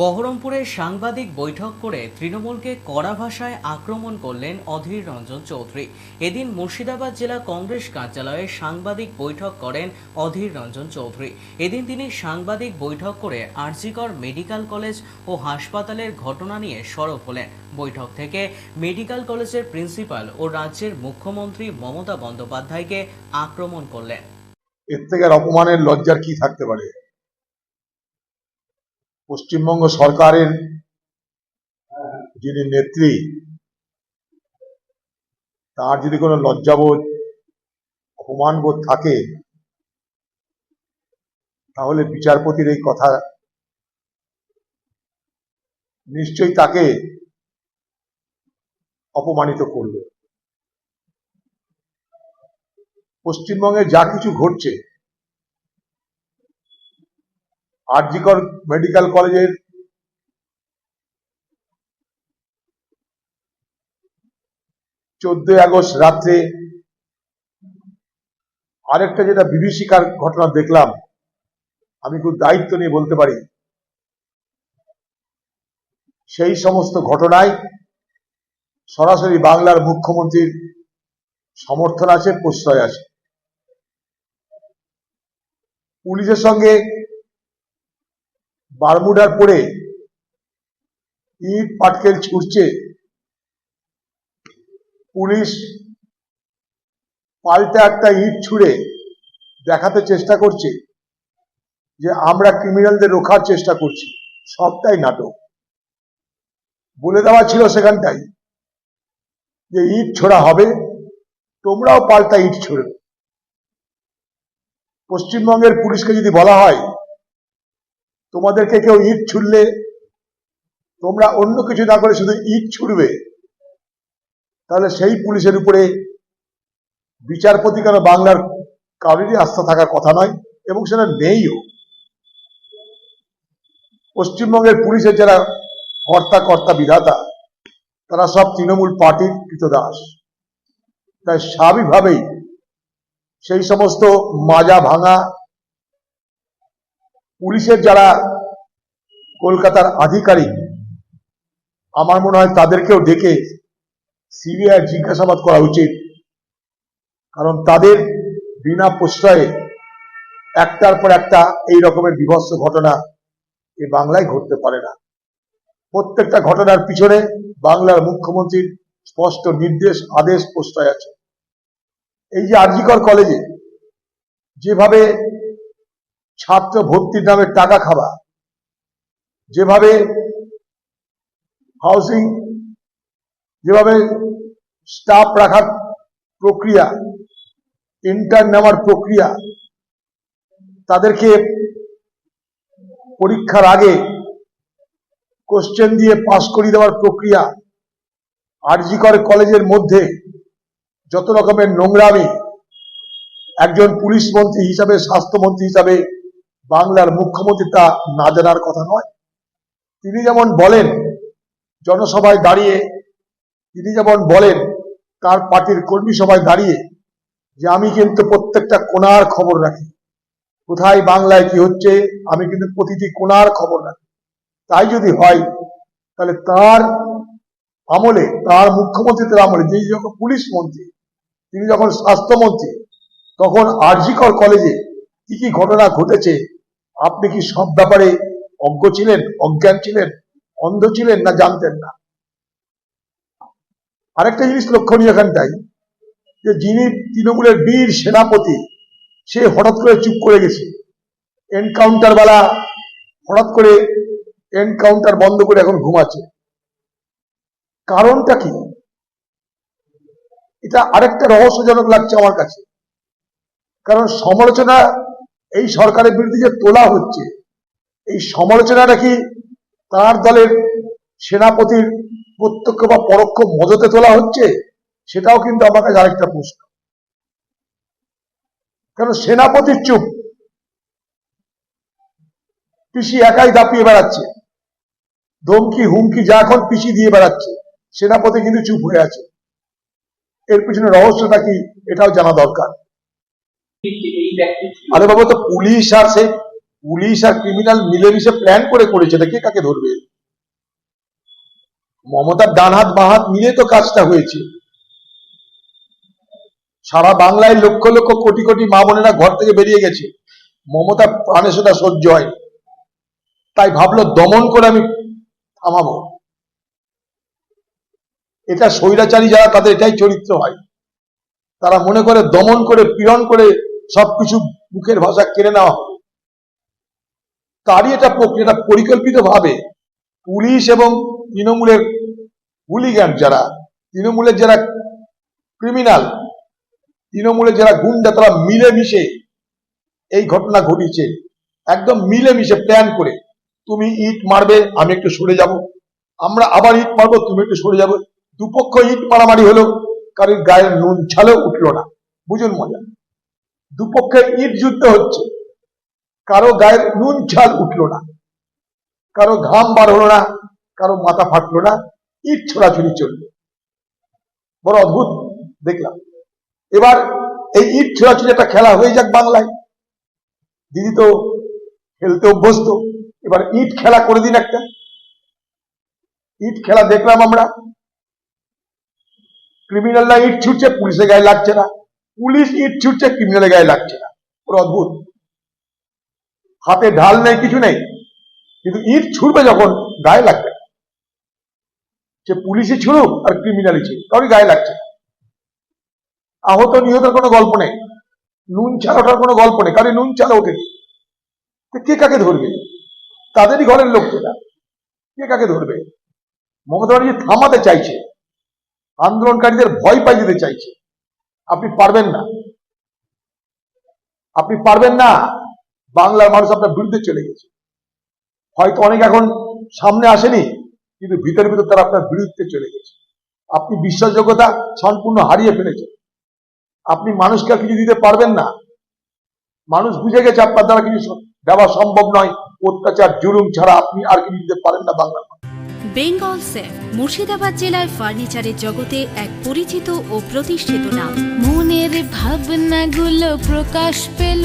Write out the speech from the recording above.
বহরমপুরে সাংবাদিক বৈঠক করে তৃণমূলকে কড়া ভাষায় আক্রমণ করলেন অধীর রঞ্জন চৌধুরী। এদিন মুর্শিদাবাদ জেলা কংগ্রেস কার্যালয়ে সাংবাদিক বৈঠক করেন অধীর রঞ্জন চৌধুরী। এদিন তিনি সাংবাদিক বৈঠক করে আরজিকর মেডিকেল কলেজ ও হাসপাতালের ঘটনা নিয়ে সরব হলেন। বৈঠক থেকে মেডিকেল কলেজের প্রিন্সিপাল ও রাজ্যের মুখ্যমন্ত্রী মমতা বন্দ্যোপাধ্যায়কে আক্রমণ করলেন। এর থেকে অপমানের লজ্জার কি থাকতে পারে? পশ্চিমবঙ্গ সরকারের, যিনি নেত্রী, তার যদি কোনো লজ্জাবোধ, অপমানবোধ থাকে, তাহলে বিচারপতির এই কথা নিশ্চয়ই তাকে অপমানিত করবে। পশ্চিমবঙ্গে যা কিছু ঘটছে আরজিকর মেডিকেল কলেজের চোদ্দই আগস্ট রাত্রে আরেকটা যেটা বিভীষিকার ঘটনা দেখলাম, আমি খুব দায়িত্ব নিয়ে বলতে পারি। সেই সমস্ত ঘটনায় সরাসরি বাংলার মুখ্যমন্ত্রীর সমর্থন আছে, প্রশ্রয় আছে। পুলিশের সঙ্গে বারমুডার পরে ইট পাটকেল ছুটছে। পুলিশ পাল্টা একটা ইট ছুঁড়ে দেখাতে চেষ্টা করছে যে আমরা ক্রিমিনালদের রোখার চেষ্টা করছি। সবটাই নাটক। বলে দেওয়া ছিল সেখানটাই যে ইট ছোড়া হবে, তোমরাও পাল্টা ইট ছোড়বে পশ্চিমবঙ্গের পুলিশকে যদি বলা হয় তোমাদেরকে কেউ ইট ছুড়লে তোমরা অন্য কিছু না করে শুধু ইট ছুড়বে। তাহলে সেই পুলিশের উপরে বিচারপতি কেন বাংলার কারোরই আস্থা থাকার কথা নয়, এবং সেটা নেইও। পশ্চিমবঙ্গের পুলিশের যারা কর্তা কর্তা বিধাতা, তারা সব তৃণমূল পার্টির কৃতদাস। তাই স্বাভাবিকভাবেই সেই সমস্ত মাজা ভাঙা পুলিশের যারা কলকাতার আধিকারিক আমার মনে হয় তাদেরকেও ডেকে সিবিআই জিজ্ঞাসাবাদ করা উচিত। কারণ তাদের বিনা প্রশ্রয়ে একটার পর একটা এই রকমের বিভৎস ঘটনা এ বাংলায় ঘটতে পারে না। প্রত্যেকটা ঘটনার পিছনে বাংলার মুখ্যমন্ত্রীর স্পষ্ট নির্দেশ, আদেশ, প্রশ্রয় আছে। এই যে আরজিকর কলেজে যেভাবে ছাত্র ভর্তির নামে টাকা খাওয়া যেভাবে হাউসিং যেভাবে স্টাফ রাখার প্রক্রিয়া ইন্টার্ন নেওয়ার প্রক্রিয়া, তাদেরকে পরীক্ষার আগে কোশ্চেন দিয়ে পাশ করিয়ে দেওয়ার প্রক্রিয়া আরজিকর কলেজের মধ্যে যত রকমের নোংরামি, একজন পুলিশ মন্ত্রী হিসাবে, স্বাস্থ্যমন্ত্রী হিসাবে বাংলার মুখ্যমন্ত্রী তা না জানার কথা নয়। তিনি যেমন বলেন, জনসভায় দাঁড়িয়ে, তিনি যেমন বলেন, তার পার্টির কর্মী সভায় দাঁড়িয়ে, যে আমি কিন্তু প্রত্যেকটা কোনার খবর রাখি। কোথায় বাংলায় কি হচ্ছে, আমি কিন্তু প্রতিটি কোনার খবর রাখি। তাই যদি হয়, তাহলে তার আমলে, তার মুখ্যমন্ত্রীদের আমলে, যেই যখন পুলিশ মন্ত্রী, তিনি যখন স্বাস্থ্যমন্ত্রী তখন আরজিকর কলেজে কি কি ঘটনা ঘটেছে, আপনি কি সব ব্যাপারে অজ্ঞ ছিলেন, অজ্ঞান ছিলেন, অন্ধ ছিলেন না জানতেন না। আরেকটা জিনিস লক্ষণীয় এখানটাই, যে যিনি তৃণমূলের বীর সেনাপতি, সে হঠাৎ করে চুপ করে গেছে। এনকাউন্টার হঠাৎ করে এনকাউন্টার বন্ধ করে এখন ঘুমাচ্ছে। কারণটা কি? এটা আরেকটা রহস্যজনক লাগছে আমার কাছে। কারণ সমালোচনা এই সরকারের বিরুদ্ধে যে তোলা হচ্ছে এই সমালোচনাটা কি তার দলের সেনাপতির প্রত্যক্ষ বা পরোক্ষ মদতে তোলা হচ্ছে? সেটাও কিন্তু আমার কাছে আরেকটা প্রশ্ন। কারণ সেনাপতির চুপ? পিসি একাই দাপিয়ে বেড়াচ্ছে। ধমকি হুমকি যা এখন পিসি দিয়ে বেড়াচ্ছে। সেনাপতি কিন্তু চুপ হয়ে আছে। এর পিছনে রহস্যটা কি? এটাও জানা দরকার। আরে বাবা তো পুলিশ আর সেই পুলিশ আর ক্রিমিনাল মিলেমিশে প্ল্যান করে করেছে কে কাকে ধরবে? মমতার ডান হাত বাঁ হাত মিলে তো কাজটা হয়েছে। সারা বাংলায় লক্ষ লক্ষ কোটি কোটি মা বোনেরা ঘর থেকে বেরিয়ে গেছে। মমতা প্রাণে সেটা সহ্য হয়। তাই ভাবলো দমন করে আমি থামাবো। এটা স্বৈরাচারী যারা, তাদের এটাই চরিত্র হয়। তারা মনে করে দমন করে, পীড়ন করে সবকিছু মুখের ভাষা কেড়ে নেওয়া হবে তারই এটা প্রক্রিয়া পরিকল্পিত ভাবে পুলিশ এবং তৃণমূলের হুলিগ্যান যারা, তৃণমূলের যারা ক্রিমিনাল তৃণমূলের যারা গুন্ডা, তারা মিলেমিশে এই ঘটনা ঘটিয়েছে। একদম মিলেমিশে প্ল্যান করে, তুমি ইট মারবে, আমি একটু সরে যাব। আমরা আবার ইট মারবো, তুমি একটু সরে যাবে। দুপক্ষ ইট মারামারি হলো, কারোর গায়ের নুন ছালেও উঠল না। বুঝুন মজা। দুপক্ষে ইট যুদ্ধ হচ্ছে। কারও গায়ের নুন ছাল উঠল না, কারও ঘাম বার হলো না, কারও মাথা ফাটলো না, ইট ছোড়াছুড়ি চলল। বড় অদ্ভুত, দেখলাম। এবার এই ইট ছোড়াছুড়ি একটা খেলা হয়ে যাক বাংলায়। দিদি তো খেলতে অভ্যস্ত, এবার ইট খেলা করে দিন একটা। ইট খেলা দেখলাম আমরা। ক্রিমিনালরা ইট ছুটছে পুলিশের গায়ে লাগছে না। পুলিশ ইট ছুটছে ক্রিমিনালের গায়ে লাগছে না। অদ্ভুত। হাতে ঢাল নেই, কিছু নেই। কিন্তু ইট ছুটবে যখন, গায়ে লাগবে। সে পুলিশই ছুড়ুক আর ক্রিমিনালই ছুড়ুক কারোর গায়ে লাগছে। আহত নিহতের কোনো গল্প নেই। নুন ছাড়া ওঠার কোনো গল্প নেই। কারণ নুন ছাড়া ওঠেনি। কে কাকে ধরবে? তাদেরই ঘরের লোক সেটা কে কাকে ধরবে? মমতা ব্যানার্জি থামাতে চাইছে। আন্দোলনকারীদের ভয় পাই দিতে চাইছে। আপনি পারবেন না। আপনি পারবেন না। বাংলার মানুষ আপনার বিরুদ্ধে চলে গেছে। হয়তো অনেক এখন সামনে আসেনি, কিন্তু ভিতরে ভিতর তারা আপনার বিরুদ্ধে চলে গেছে। আপনি বিশ্বাসযোগ্যতা সম্পূর্ণ হারিয়ে ফেলেছেন। আপনি মানুষকে কিছু দিতে পারবেন না। মানুষ বুঝে গেছে আপনার দ্বারা কিছু দেওয়া সম্ভব নয়। অত্যাচার, জুলুম ছাড়া আপনি আর কিছু দিতে পারেন না বাংলার বেঙ্গল সেফ মুর্শিদাবাদ জেলায় ফার্নিচারের জগতে এক পরিচিত ও প্রতিষ্ঠিত নাম। মনের ভাবনাগুলো প্রকাশ পেল।